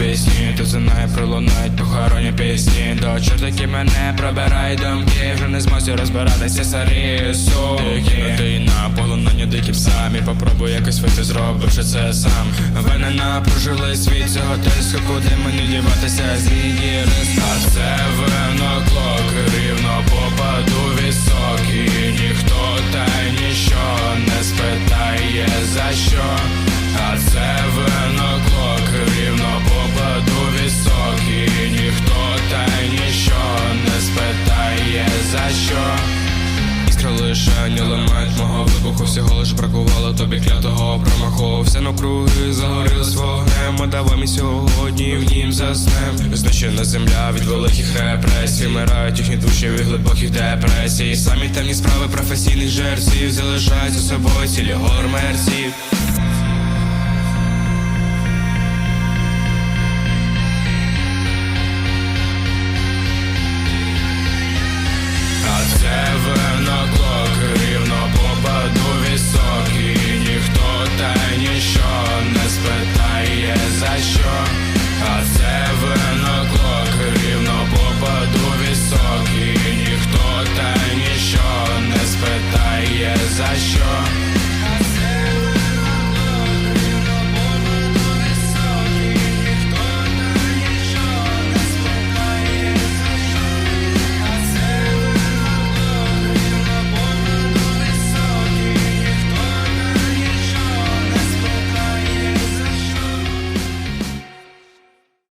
вісні. Тут за мною пролунають похоронні пісні. До чортики мене пробирають думки. Вже не зможу розбиратися суки Ти на полонення диким самі Попробуй якось вийти, зробивши це сам. Ви не напружили світ цього тиску. Куди мені діватися з її А це вино клок Рівно попаду високий Ніхто та ніщо не спитає за що. А це вино Лише ламають мого вибуху. Всього лиш бракувало тобі клятого промаху. Все навкруги загорілось вогнем. А давай ми сьогодні в нім заснем. Знищена земля від великих репресій. Мирають їхні душі від глибоких депресій. Самі темні справи професійних жерців Залишають за собою цілі гор мерців achou